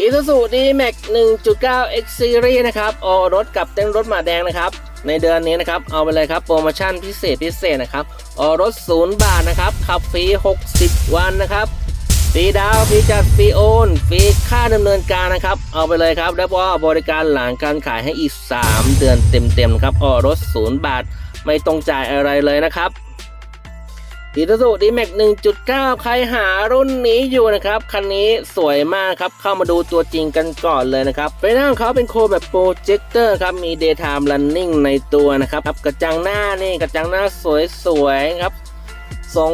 อีซูซูดีแม็ก1.9 X Series นะครับออกรถกับเต้นรถหมาแดงนะครับ ในเดือนนี้นะครับ เอาไปเลยครับ โปรโมชั่นพิเศษพิเศษนะครับออกรถ 0 บาทนะครับ ขับฟรี 60 วันนะครับฟรีดาวฟรีจัดฟรีโอนฟรีค่าดำเนินการนะครับ เอาไปเลยครับ แล้วก็บริการหลังการขายให้อีก 3 เดือนเต็มๆครับออกรถ 0 บาท ไม่ต้องจ่ายอะไรเลยนะครับ อีซูซูดีแม็ก1.9 ใครหารุ่นนี้อยู่นะครับ คันนี้สวยมากครับ เข้ามาดูตัวจริงกันก่อนเลยนะครับไฟหน้าของเขาเป็นโคมแบบโปรเจคเตอร์ครับ มี daytime running ในตัวนะครับกระจังหน้านี่กระจังหน้าสวยๆครับทรง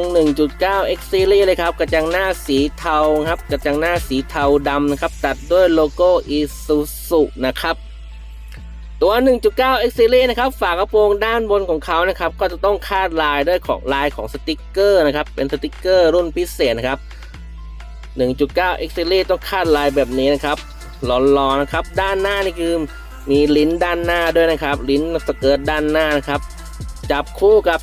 1.9 X Series เลยครับ กระจังหน้าสีเทาครับ กระจังหน้าสีเทาดำนะครับ ตัดด้วยโลโก้ Isuzu นะครับ ตัว 1.9 X Series นะครับ ฝากระโปรงด้านบนของเขานะครับ ก็จะต้องคาดลายด้วยของลายของสติกเกอร์นะครับ เป็นสติกเกอร์รุ่นพิเศษนะครับ 1.9 X Series ต้องคาดลายแบบนี้นะครับหล่อๆนะครับ ด้านหน้านี่คือมีลิ้นด้านหน้าด้วยนะครับ ลิ้นสเกิร์ตด้านหน้านะครับ จับคู่กับ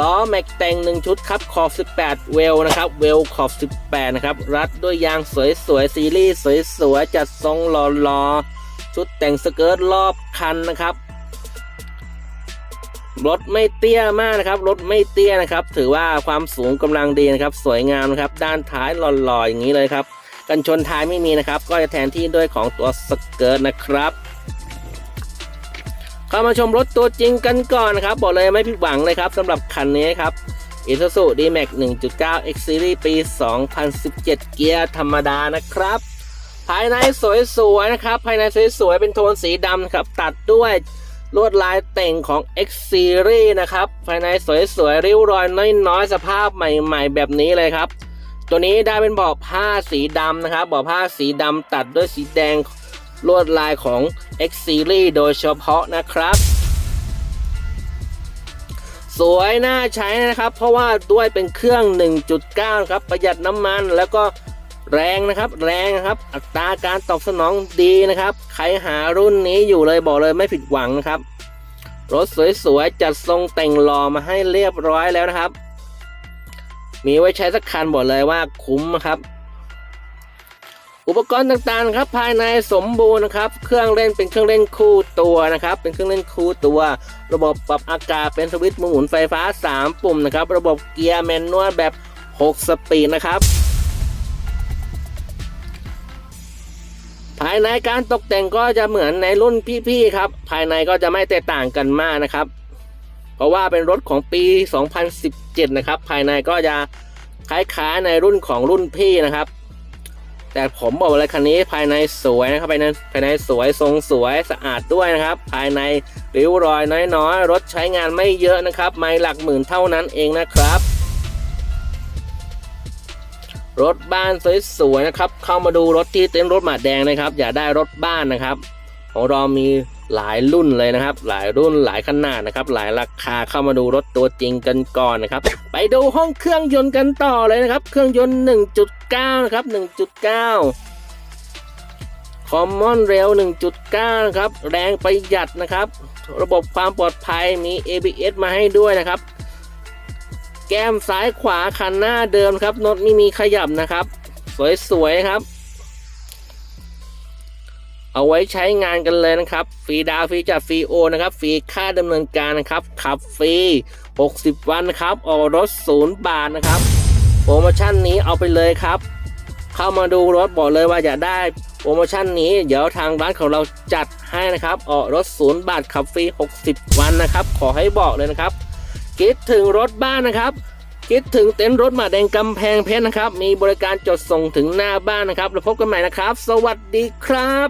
ล้อแม็กแต่ง1ชุดครับขอบ 18 เวลนะครับ เวลขอบ 18 นะครับ รัดด้วยยางสวยๆซีรีส์สวยๆจัดทรงหล่อๆ ชุดแต่งสเกิร์ตรอบคันนะครับรถไม่เตี้ยมากนะครับ รถไม่เตี้ยนะครับ ถือว่าความสูงกำลังดีนะครับ สวยงามนะครับ ด้านท้ายหล่อๆอย่างนี้เลยครับ กันชนท้ายไม่มีนะครับ ก็จะแทนที่ด้วยของตัวสเกิร์ตนะครับ เข้ามาชมรถตัวจริงกันก่อนนะครับ บอกเลยไม่ผิดหวังเลยครับสำหรับคันนี้ครับ Isuzu D-Max 1.9 X Series ปี 2017 เกียร์ธรรมดานะครับ ภายในสวยๆนะครับ ภายในสวยๆเป็นโทนสีดำครับ ตัดด้วยลวดลายแต่งของ X Series นะครับ ภายในสวยๆริ้วรอยน้อยๆ สภาพใหม่ๆ แบบนี้เลยครับ ตัวนี้ได้เป็นเบาะผ้าสีดำนะครับเบาะผ้าสีดำตัดด้วยสีแดงลวดลายของ X Series โดยเฉพาะนะครับ สวยน่าใช้นะครับ เพราะว่าด้วยเป็นเครื่อง 1.9 ครับ ประหยัดน้ำมันแล้วก็ แรงนะครับ แรงนะครับ อัตราการตอบสนองดีนะครับ ใครหารุ่นนี้อยู่เลยบอกเลยไม่ผิดหวังนะครับ รถสวยๆ จัดทรงแต่งหล่อมาให้เรียบร้อยแล้วนะครับ มีไว้ใช้สักคันบอกเลยว่าคุ้มนะครับ อุปกรณ์ต่างๆครับ ภายในสมบูรณ์นะครับ เครื่องเล่นเป็นเครื่องเล่นคู่ตัวนะครับ เป็นเครื่องเล่นคู่ตัว ระบบปรับอากาศเป็นสวิตช์หมุนไฟฟ้า 3 ปุ่มนะครับ ระบบเกียร์แมนนวลแบบ 6 สปีดนะครับายในการตกแต่งก็จะเหมือนในรุ่นพี่ๆครับ ภายในก็จะไม่แตกต่างกันมากนะครับ เพราะว่าเป็นรถของปี 2017 นะครับ ภายในก็จะคล้ายๆในรุ่นของรุ่นพี่นะครับ แต่ผมบอกเลยคันนี้ภายในสวยนะครับภายในภายในสวยทรงสวยสะอาดด้วยนะครับ ภายในริ้วรอยน้อยๆรถใช้งานไม่เยอะนะครับ ไม่หลักหมื่นเท่านั้นเองนะครับ รถบ้านสวยๆนะครับ เข้ามาดูรถที่เต็นท์รถหมาแดงนะครับ อย่าได้รถบ้านนะครับ ของเรามีหลายรุ่นเลยนะครับ หลายรุ่นหลายขนาดนะครับ หลายราคาเข้ามาดูรถตัวจริงกันก่อนนะครับ ไปดูห้องเครื่องยนต์กันต่อเลยนะครับ เครื่องยนต์ 1.9 นะครับ 1.9 Common Rail 1.9 นะครับ แรงประหยัดนะครับ ระบบความปลอดภัยมี ABS มาให้ด้วยนะครับ แก้มซ้ายขวาคันหน้าเดิมครับรถไม่มีขยับนะครับ สวยๆครับ เอาไว้ใช้งานกันเลยนะครับ ฟรีดาวฟรีจัดฟรีโอนนะครับ ฟรีค่าดำเนินการนะครับ ขับฟรี 60 วันนะครับ ออกรถ0บาทนะครับ โปรโมชั่นนี้เอาไปเลยครับ เข้ามาดูรถบอกเลยว่าอยากได้โปรโมชั่นนี้เดี๋ยวทางร้านของเราจัดให้นะครับ ออกรถ0บาทขับฟรี 60 วันนะครับ ขอให้บอกเลยนะครับ คิดถึงรถบ้านนะครับ คิดถึงเต็นท์รถหมาแดงกำแพงเพชรนะครับ มีบริการจดส่งถึงหน้าบ้านนะครับ แล้วพบกันใหม่นะครับ สวัสดีครับ